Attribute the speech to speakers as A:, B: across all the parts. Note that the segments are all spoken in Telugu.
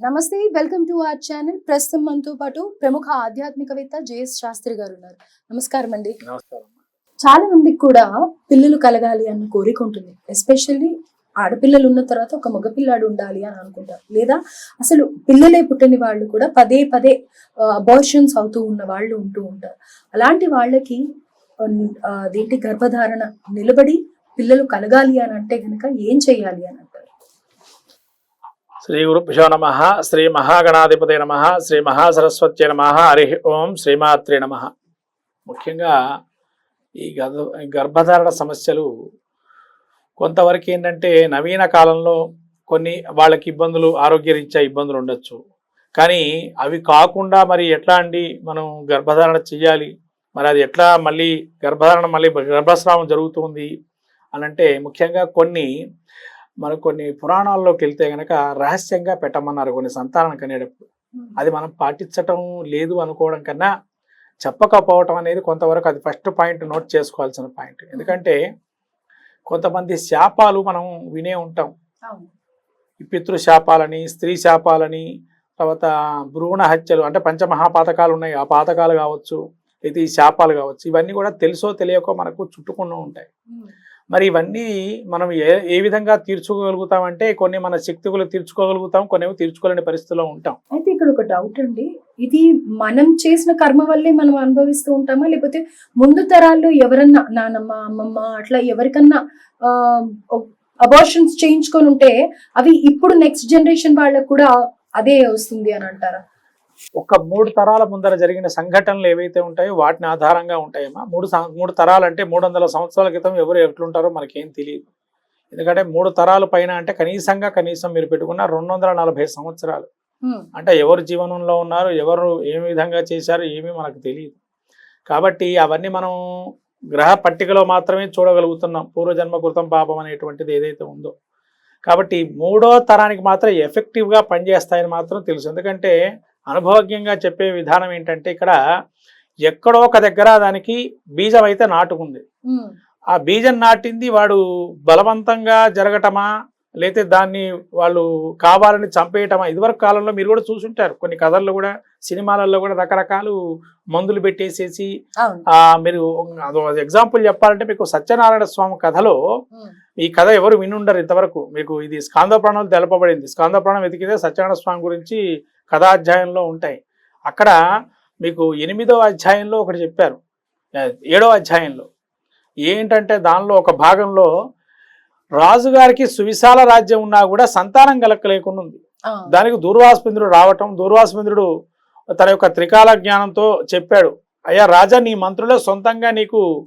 A: నమస్తే వెల్కమ్ టు అవర్ ఛానల్. ప్రస్తుతం మనతో పాటు ప్రముఖ ఆధ్యాత్మికవేత్త జేఎస్ శాస్త్రి గారు ఉన్నారు. నమస్కారం అండి. చాలా మందికి కూడా పిల్లలు కలగాలి అన్న కోరిక ఉంటుంది. ఎస్పెషల్లీ ఆడపిల్లలు ఉన్న తర్వాత ఒక మగపిల్లాడు ఉండాలి అని అనుకుంటారు. లేదా అసలు పిల్లలే పుట్టని వాళ్ళు కూడా పదే పదే అబార్షన్స్ అవుతూ ఉన్న వాళ్ళు ఉంటూ ఉంటారు. అలాంటి వాళ్ళకి అదేంటి గర్భధారణ నిలబడి పిల్లలు కలగాలి అని అంటే గనక ఏం చేయాలి అని
B: శ్రీ గురుభ్యో నమ శ్రీ మహాగణాధిపతి నమ శ్రీ మహాసరస్వత్య నమ హరి ఓం శ్రీమాత్రి నమ. ముఖ్యంగా ఈ గర్భ గర్భధారణ సమస్యలు కొంతవరకు ఏంటంటే నవీన కాలంలో కొన్ని వాళ్ళకి ఇబ్బందులు ఆరోగ్యరీత్యా ఇబ్బందులు ఉండొచ్చు. కానీ అవి కాకుండా మరి ఎట్లా అండి మనం గర్భధారణ చెయ్యాలి? మరి అది ఎట్లా మళ్ళీ గర్భధారణ మళ్ళీ గర్భస్రావం జరుగుతుంది? అనంటే ముఖ్యంగా కొన్ని మనకు కొన్ని పురాణాల్లోకి వెళ్తే గనక రహస్యంగా పెట్టమన్నారు కొన్ని సంతానం కనేటప్పుడు. అది మనం పాటించటం లేదు అనుకోవడం కన్నా చెప్పకపోవటం అనేది కొంతవరకు అది ఫస్ట్ పాయింట్ నోట్ చేసుకోవాల్సిన పాయింట్. ఎందుకంటే కొంతమంది శాపాలు మనం వినే ఉంటాం. పితృ శాపాలని స్త్రీ శాపాలని తర్వాత భ్రూణ హత్యలు అంటే పంచమహాపాతకాలు ఉన్నాయి. ఆ పాతకాలు కావచ్చు అయితే ఈ శాపాలు కావచ్చు ఇవన్నీ కూడా తెలుసో తెలియకో మనకు చుట్టుకుని ఉంటాయి. మరి ఇవన్నీ మనం ఏ ఏ విధంగా తీర్చుకోగలుగుతామంటే కొన్ని మన శక్తులు తీర్చుకోగలుగుతాం కొన్ని తీర్చుకోలేని పరిస్థితిలో ఉంటాం.
A: అయితే ఇక్కడ ఒక డౌట్ అండి. ఇది మనం చేసిన కర్మ వల్లే మనం అనుభవిస్తూ ఉంటామా? లేకపోతే ముందు తరాల్లో ఎవరన్నా నానమ్మ అమ్మమ్మ అట్లా ఎవరికన్నా అబార్షన్స్ చేయించుకొని ఉంటే అవి ఇప్పుడు నెక్స్ట్ జనరేషన్ వాళ్ళకు కూడా అదే వస్తుంది అని అంటారా?
B: ఒక మూడు తరాల ముందర జరిగిన సంఘటనలు ఏవైతే ఉంటాయో వాటిని ఆధారంగా ఉంటాయమ్మా. మూడు మూడు తరాలు అంటే మూడు వందల సంవత్సరాల క్రితం ఎవరు ఎట్లుంటారో మనకేం తెలియదు. ఎందుకంటే మూడు తరాల పైన అంటే కనీసంగా కనీసం మీరు పెట్టుకున్న రెండు వందల నలభై సంవత్సరాలు. అంటే ఎవరు జీవనంలో ఉన్నారు ఎవరు ఏ విధంగా చేశారు ఏమీ మనకు తెలియదు. కాబట్టి అవన్నీ మనం గ్రహ పట్టికలో మాత్రమే చూడగలుగుతున్నాం. పూర్వజన్మ కృతం పాపం అనేటువంటిది ఏదైతే ఉందో. కాబట్టి మూడో తరానికి మాత్రం ఎఫెక్టివ్గా పనిచేస్తాయని మాత్రం తెలుసు. ఎందుకంటే అనుభవజ్ఞంగా చెప్పే విధానం ఏంటంటే ఇక్కడ ఎక్కడో ఒక దగ్గర దానికి బీజం అయితే నాటుకుంది. ఆ బీజం నాటింది వాడు బలవంతంగా జరగటమా లేతే దాన్ని వాళ్ళు కావాలని చంపేయటమా ఇదివరకు కాలంలో మీరు కూడా చూసుంటారు. కొన్ని కథల్లో కూడా సినిమాలలో కూడా రకరకాలు మందులు పెట్టేసేసి మీరు ఎగ్జాంపుల్ చెప్పాలంటే మీకు సత్యనారాయణ స్వామి కథలో. ఈ కథ ఎవరు వినుండరు ఇంతవరకు. మీకు ఇది స్కాంద ప్రాణాలు తెలపబడింది. స్కాంద ప్రాణం వెతికితే సత్యనారాయణ స్వామి గురించి కథాధ్యాయంలో ఉంటాయి. అక్కడ మీకు ఎనిమిదవ అధ్యాయంలో ఒకటి చెప్పారు. ఆ, ఏడవ అధ్యాయంలో. ఏంటంటే దానిలో ఒక భాగంలో రాజుగారికి సువిశాల రాజ్యం ఉన్నా కూడా సంతానం కలగలేకుండా ఉంది. దానికి దూర్వాసుమింద్రుడు రావటం దూర్వాసుమింద్రుడు తన యొక్క త్రికాల జ్ఞానంతో చెప్పాడు. అయ్యా రాజా నీ మంత్రులే సొంతంగా నీకు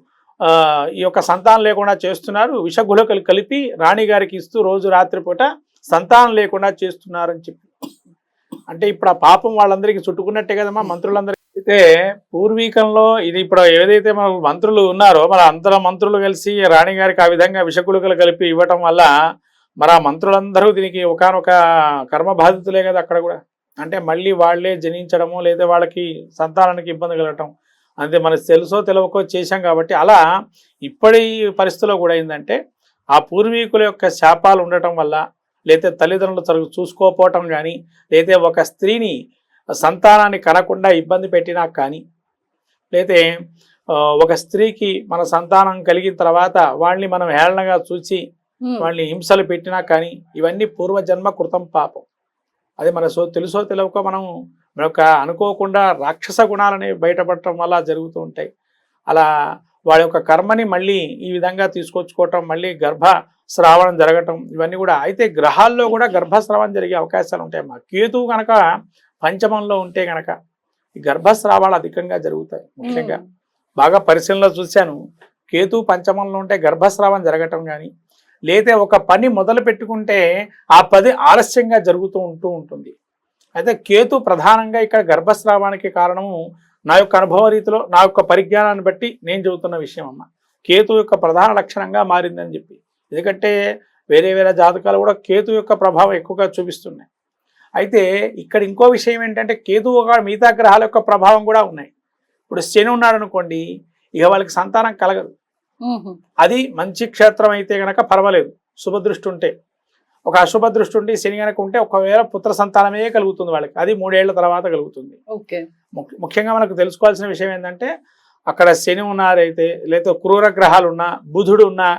B: ఈ యొక్క సంతానం లేకుండా చేస్తున్నారు. విషగులకలు కలిపి రాణి గారికి ఇస్తూ రోజు రాత్రిపూట సంతానం లేకుండా చేస్తున్నారని చెప్పి అంటే ఇప్పుడు ఆ పాపం వాళ్ళందరికీ చుట్టుకున్నట్టే కదమ్మా మంత్రులందరికీ. అయితే పూర్వీకంలో ఇది ఇప్పుడు ఏదైతే మన మంత్రులు ఉన్నారో మన అందరం మంత్రులు కలిసి రాణి గారికి ఆ విధంగా విషకులుకలు కలిపి ఇవ్వటం వల్ల మరి ఆ మంత్రులందరూ దీనికి ఒకనొక కర్మ బాధితులే కదా అక్కడ కూడా. అంటే మళ్ళీ వాళ్ళే జనించడము లేదా వాళ్ళకి సంతానానికి ఇబ్బంది కలగటం. అంతే మనకు తెలుసో తెలియకో చేశాం కాబట్టి అలా ఇప్పటి పరిస్థితిలో కూడా ఏంటంటే ఆ పూర్వీకుల యొక్క శాపాలు ఉండటం వల్ల లేతే తల్లిదండ్రులు సరిగ్గా చూసుకోకపోవటం కానీ లేతే ఒక స్త్రీని సంతానాన్ని కనకుండా ఇబ్బంది పెట్టినా కానీ లేతే ఒక స్త్రీకి మన సంతానం కలిగిన తర్వాత వాళ్ళని మనం హేళనగా చూసి. వాళ్ళని హింసలు పెట్టినా కానీ ఇవన్నీ పూర్వజన్మ కృతం పాపం అది మన సో తెలుసో తెలియక మనం మన యొక్క అనుకోకుండా రాక్షస గుణాలని బయటపడటం వల్ల జరుగుతూ ఉంటాయి అలా వాళ్ళ యొక్క కర్మని మళ్ళీ ఈ విధంగా తీసుకొచ్చుకోవటం మళ్ళీ గర్భ స్రావణం జరగటం ఇవన్నీ కూడా అయితే గ్రహాల్లో కూడా గర్భస్రావం జరిగే అవకాశాలు ఉంటాయి. మా కేతువు కనుక పంచమంలో ఉంటే కనుక ఈ గర్భస్రావాలు అధికంగా జరుగుతాయి ముఖ్యంగా. బాగా పరిశీలనలో చూశాను. కేతు పంచమంలో ఉంటే గర్భస్రావం జరగటం కానీ లేతే ఒక పని మొదలు పెట్టుకుంటే ఆ పది ఆలస్యంగా జరుగుతూ ఉంటూ ఉంటుంది. అయితే కేతు ప్రధానంగా ఇక్కడ గర్భస్రావానికి కారణము నా యొక్క అనుభవ రీతిలో నా యొక్క పరిజ్ఞానాన్ని బట్టి నేను చెబుతున్న విషయం అమ్మ కేతు యొక్క ప్రధాన లక్షణంగా మారిందని చెప్పి. ఎందుకంటే వేరే వేరే జాతకాలు కూడా కేతు యొక్క ప్రభావం ఎక్కువగా చూపిస్తున్నాయి. అయితే ఇక్కడ ఇంకో విషయం ఏంటంటే కేతు ఒక మిగతా గ్రహాల యొక్క ప్రభావం కూడా ఉన్నాయి. ఇప్పుడు శని ఉన్నాడు అనుకోండి ఇక వాళ్ళకి సంతానం కలగదు. అది మంచి క్షేత్రం అయితే గనక పర్వాలేదు. శుభదృష్టి ఉంటే. ఒక అశుభ దృష్టి ఉండి శని కనుక ఉంటే ఒకవేళ పుత్ర సంతానమే కలుగుతుంది వాళ్ళకి. అది మూడేళ్ళ తర్వాత కలుగుతుంది. ముఖ్యంగా మనకు తెలుసుకోవాల్సిన విషయం ఏంటంటే అక్కడ శని ఉన్నారైతే లేదా క్రూర గ్రహాలు ఉన్నా బుధుడు ఉన్నా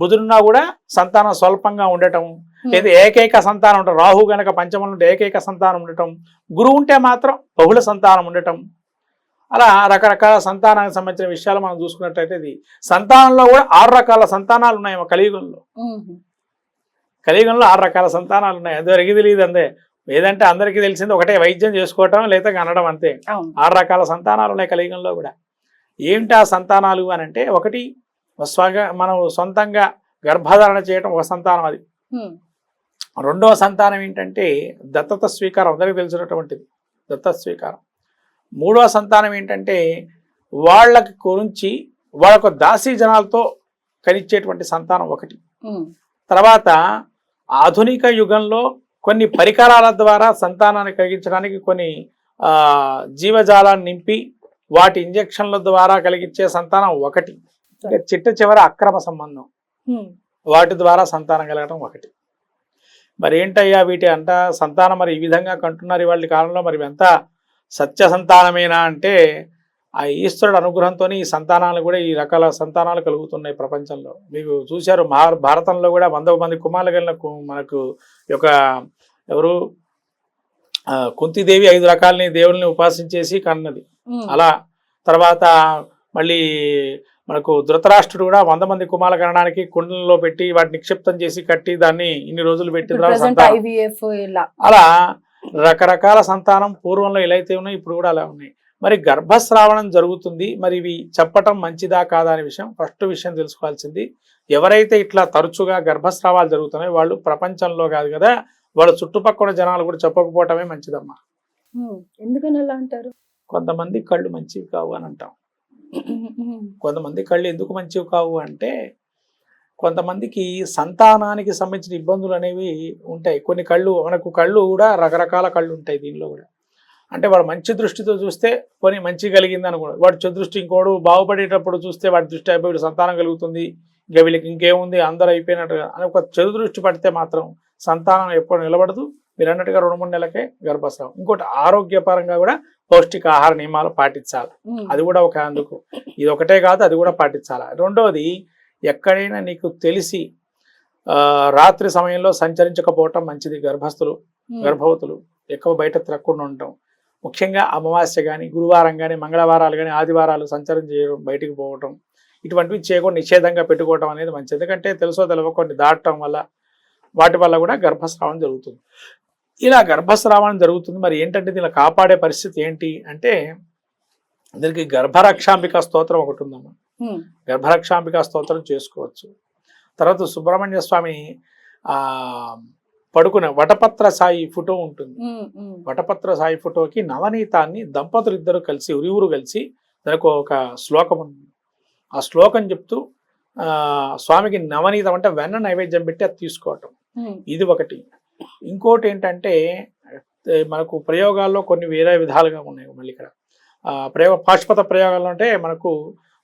B: బుధుడున్నా కూడా సంతానం స్వల్పంగా ఉండటం లేదా ఏకైక సంతానం ఉండటం రాహు గనక పంచమంలో ఉంటే ఏకైక సంతానం ఉండటం గురువు ఉంటే మాత్రం బహుళ సంతానం ఉండటం. అలా రకరకాల సంతానానికి సంబంధించిన విషయాలు మనం చూసుకున్నట్టయితే ఇది. సంతానంలో కూడా ఆరు రకాల సంతానాలు ఉన్నాయి కలియుగంలో. కలియుగంలో ఆరు రకాల సంతానాలు ఉన్నాయి. అదివరకు తెలియదు అందే. ఏదంటే అందరికీ తెలిసింది ఒకటే వైద్యం చేసుకోవటం లేదా కనడం అంతే. ఆరు రకాల సంతానాలు ఉన్నాయి కలియుగంలో కూడా. ఏమిటి ఆ సంతానాలు అని అంటే ఒకటి స్వగా మనం సొంతంగా గర్భధారణ చేయటం ఒక సంతానం అది. రెండవ సంతానం ఏంటంటే దత్తత స్వీకారం అందరికీ తెలిసినటువంటిది దత్త స్వీకారం. మూడవ సంతానం ఏంటంటే వాళ్ళకి గురించి వాళ్ళకు దాసీ జనాలతో కలిచేటువంటి సంతానం ఒకటి. తర్వాత ఆధునిక యుగంలో కొన్ని పరికరాల ద్వారా సంతానాన్ని కలిగించడానికి కొన్ని జీవజాలాన్ని నింపి వాటి ఇంజెక్షన్ల ద్వారా కలిగించే సంతానం ఒకటి. చిట్ట చివర అక్రమ సంబంధం. వాటి ద్వారా సంతానం కలగడం ఒకటి. మరి ఏంటయ్యా వీటి అంట సంతానం మరి ఈ విధంగా కంటున్నారు ఇవాళ కాలంలో మరి ఎంత సత్య సంతానమేనా అంటే ఆ ఈశ్వరుడు అనుగ్రహంతో ఈ సంతానాలు కూడా ఈ రకాల సంతానాలు కలుగుతున్నాయి ప్రపంచంలో. మీకు చూశారు మహా భారతంలో కూడా వంద మంది కుమారులు కలిగిన కు- మనకు యొక్క ఎవరు? కుంతిదేవి ఐదు రకాలని దేవుల్ని ఉపాసించేసి కన్నది. అలా తర్వాత మళ్ళీ మనకు ధృతరాష్ట్రుడు కూడా వంద మంది కుమారుల కనడానికి కుండలలో పెట్టి వాటిని నిక్షిప్తం చేసి కట్టి దాన్ని ఇన్ని రోజులు పెట్టిన అలా రకరకాల సంతానం పూర్వంలో ఎలా అయితే ఉన్నాయి ఇప్పుడు కూడా అలా ఉన్నాయి. మరి గర్భస్రావణం జరుగుతుంది. మరి ఇవి చెప్పటం మంచిదా కాదా అనే విషయం ఫస్ట్ విషయం తెలుసుకోవాల్సింది. ఎవరైతే ఇట్లా తరచుగా గర్భస్రావాలు జరుగుతున్నాయో వాళ్ళు ప్రపంచంలో కాదు కదా వాళ్ళ చుట్టుపక్కల జనాలు కూడా చెప్పకపోవటమే మంచిదమ్మా.
A: ఎందుకని అలా అంటారు?
B: కొంతమంది కళ్ళు మంచివి కావు అని అంటాం. కొంతమంది కళ్ళు ఎందుకు మంచివి కావు అంటే కొంతమందికి సంతానానికి సంబంధించిన ఇబ్బందులు అనేవి ఉంటాయి. కొన్ని కళ్ళు మనకు కళ్ళు కూడా రకరకాల కళ్ళు ఉంటాయి దీనిలో కూడా. అంటే వాడు మంచి దృష్టితో చూస్తే కొన్ని మంచి కలిగింది అనుకో వాడు చెడు దృష్టి ఇంకోడు బాగుపడేటప్పుడు చూస్తే వాడి దృష్టి అయిపోయి సంతానం కలుగుతుంది. ఇంకా వీళ్ళకి ఇంకేముంది? అందరూ అయిపోయినట్టుగా అని ఒక చెడు దృష్టి పడితే మాత్రం సంతానం ఎప్పుడు నిలబడదు. మీరు అన్నట్టుగా రెండు మూడు నెలలకే గర్భస్రావం ఇంకోటి ఆరోగ్యపరంగా కూడా పౌష్టికాహార నియమాలు పాటించాలి. అది కూడా ఒక అందుకు. ఇది ఒకటే కాదు అది కూడా పాటించాలి. రెండోది ఎక్కడైనా నీకు తెలిసి రాత్రి సమయంలో సంచరించకపోవటం మంచిది. గర్భస్థులు గర్భవతులు ఎక్కువ బయట తిరగకుండా ఉండటం. ముఖ్యంగా అమావాస్య కానీ గురువారం కానీ మంగళవారాలు కానీ ఆదివారాలు సంచారం చేయడం బయటికి పోవటం ఇటువంటివి చేయకుండా నిషేధంగా పెట్టుకోవటం అనేది మంచిది. ఎందుకంటే తెలుసో తెలియక కొన్ని దాటడం వల్ల వాటి వల్ల కూడా గర్భస్రావం జరుగుతుంది. ఇలా గర్భస్రావణం జరుగుతుంది. మరి ఏంటంటే దీన్ని కాపాడే పరిస్థితి ఏంటి అంటే దీనికి గర్భరక్షాంబిక స్తోత్రం ఒకటి ఉందమ్మా. గర్భరక్షాంబిక స్తోత్రం చేసుకోవచ్చు. తర్వాత సుబ్రహ్మణ్య స్వామి పడుకునే వటపత్ర సాయి ఫోటో ఉంటుంది. వటపత్ర సాయి ఫోటోకి నవనీతాన్ని దంపతులు ఇద్దరు కలిసి ఉరివురు కలిసి దానికి ఒక శ్లోకం ఉంది. ఆ శ్లోకం చెప్తూ స్వామికి నవనీతం అంటే వెన్న నైవేద్యం పెట్టి అది తీసుకోవటం. ఇది ఒకటి. ఇంకోటి ఏంటంటే మనకు ప్రయోగాల్లో కొన్ని వేరే విధాలుగా ఉన్నాయి మళ్ళీ ఇక్కడ. ప్రయోగ పాశుపత ప్రయోగాల్లో అంటే మనకు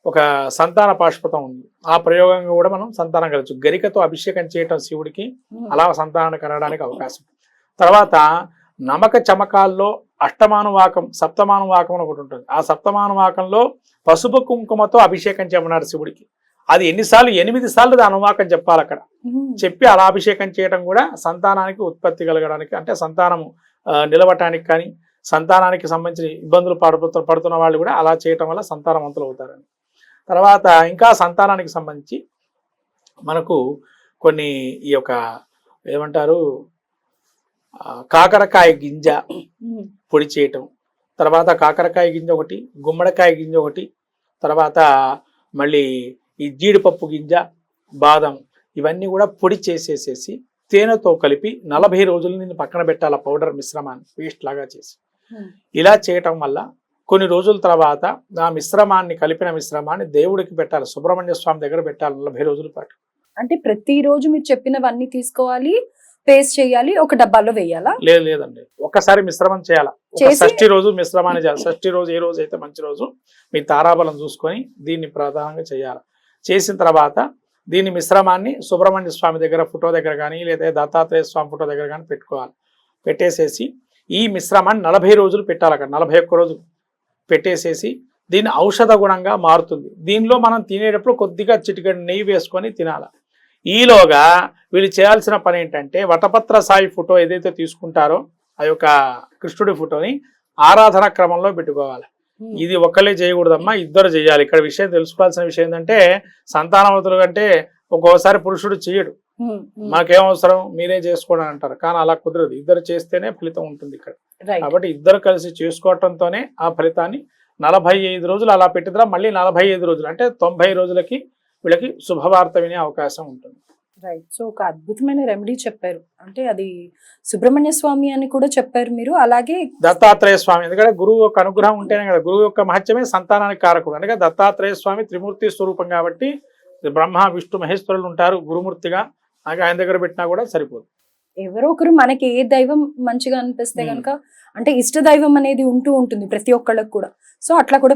B: ఒక సంతాన పాశుపతం ఉంది. ఆ ప్రయోగంగా కూడా మనం సంతానం కలవచ్చు. గరికతో అభిషేకం చేయటం శివుడికి అలా సంతానాన్ని కనడానికి అవకాశం. తర్వాత నమక చమకాల్లో అష్టమానువాకం సప్తమానువాకం అని ఒకటి ఉంటుంది. ఆ సప్తమానువాకంలో పసుపు కుంకుమతో అభిషేకం చేయమన్నారు శివుడికి. అది ఎన్నిసార్లు ఎనిమిది సార్లు దాని అనువాకం చెప్పాలి అక్కడ. చెప్పి అలా అభిషేకం చేయడం కూడా సంతానానికి ఉత్పత్తి కలగడానికి అంటే సంతానము నిలవటానికి కానీ సంతానానికి సంబంధించిన ఇబ్బందులు పడుతు పడుతున్న వాళ్ళు కూడా అలా చేయటం వల్ల సంతానవంతులు అవుతారని. తర్వాత ఇంకా సంతానానికి సంబంధించి మనకు కొన్ని ఈ యొక్క ఏమంటారు కాకరకాయ గింజ పొడి చేయటం తర్వాత కాకరకాయ గింజ ఒకటి గుమ్మడికాయ గింజ ఒకటి తర్వాత మళ్ళీ ఈ జీడిపప్పు గింజ బాదం ఇవన్నీ కూడా పొడి చేసేసేసి తేనెతో కలిపి నలభై రోజులు నేను పక్కన పెట్టాలి పౌడర్ మిశ్రమాన్ని పేస్ట్ లాగా చేసి. ఇలా చేయటం వల్ల కొన్ని రోజుల తర్వాత ఆ మిశ్రమాన్ని కలిపిన మిశ్రమాన్ని దేవుడికి పెట్టాలి. సుబ్రహ్మణ్య స్వామి దగ్గర పెట్టాలి నలభై రోజుల పాటు.
A: అంటే ప్రతిరోజు మీరు చెప్పినవన్నీ తీసుకోవాలి పేస్ట్ చేయాలి ఒక డబ్బాలో వేయాలా?
B: లేదు లేదండి. ఒక్కసారి మిశ్రమం చేయాలి? షష్ఠి రోజు మిశ్రమాన్ని చేయాలి. షష్ఠి రోజు ఏ రోజు అయితే మంచి రోజు మీ తారాబలం చూసుకొని దీన్ని ప్రధానంగా చేయాలి. చేసిన తర్వాత దీని మిశ్రమాన్ని సుబ్రహ్మణ్య స్వామి దగ్గర ఫోటో దగ్గర కానీ లేదా దత్తాత్రేయ స్వామి ఫోటో దగ్గర కానీ పెట్టుకోవాలి. పెట్టేసేసి ఈ మిశ్రమాన్ని నలభై రోజులు పెట్టాలి అక్కడ. నలభై ఒక్క రోజులు. పెట్టేసేసి దీన్ని ఔషధ గుణంగా మారుతుంది. దీనిలో మనం తినేటప్పుడు కొద్దిగా చిటికెడు నెయ్యి వేసుకొని తినాలి. ఈలోగా వీళ్ళు చేయాల్సిన పని ఏంటంటే వటపత్ర సాయి ఫోటో ఏదైతే తీసుకుంటారో ఆ యొక్క కృష్ణుడి ఫోటోని ఆరాధన క్రమంలో పెట్టుకోవాలి. ఇది ఒక్కలే చేయకూడదమ్మా ఇద్దరు చేయాలి. ఇక్కడ విషయం తెలుసుకోవాల్సిన విషయం ఏంటంటే సంతానవతులు కంటే ఒక్కోసారి పురుషుడు చేయడు. మాకేం అవసరం? మీరే చేసుకోండి అంటారు. కానీ అలా కుదరదు. ఇద్దరు చేస్తేనే ఫలితం ఉంటుంది ఇక్కడ. కాబట్టి ఇద్దరు కలిసి చేసుకోవటంతోనే ఆ ఫలితాన్ని నలభై ఐదు రోజులు అలా పెట్టిద్రా మళ్ళీ నలభై ఐదు రోజులు. అంటే తొంభై రోజులకి వీళ్ళకి శుభవార్త వినే అవకాశం ఉంటుంది.
A: రైట్ సో ఒక అద్భుతమైన రెమెడీ చెప్పారు. అంటే అది సుబ్రహ్మణ్య స్వామి అని కూడా చెప్పారు మీరు. అలాగే
B: దత్తాత్రేయ స్వామి ఎందుకంటే గురువు యొక్క అనుగ్రహం ఉంటేనే కదా గురువు యొక్క మహత్యమే సంతానానికి కారకుడు. అందుకే దత్తాత్రేయ స్వామి త్రిమూర్తి స్వరూపం కాబట్టి బ్రహ్మ విష్ణు మహేశ్వరులు ఉంటారు గురుమూర్తిగా. అలాగే ఆయన దగ్గర పెట్టినా కూడా సరిపోదు.
A: ఎవరో ఒకరు మనకి ఏ దైవం మంచిగా అనిపిస్తే. కనుక అంటే ఇష్ట దైవం అనేది ఉంటూ ఉంటుంది ప్రతి ఒక్కళ్ళకి కూడా సో అట్లా కూడా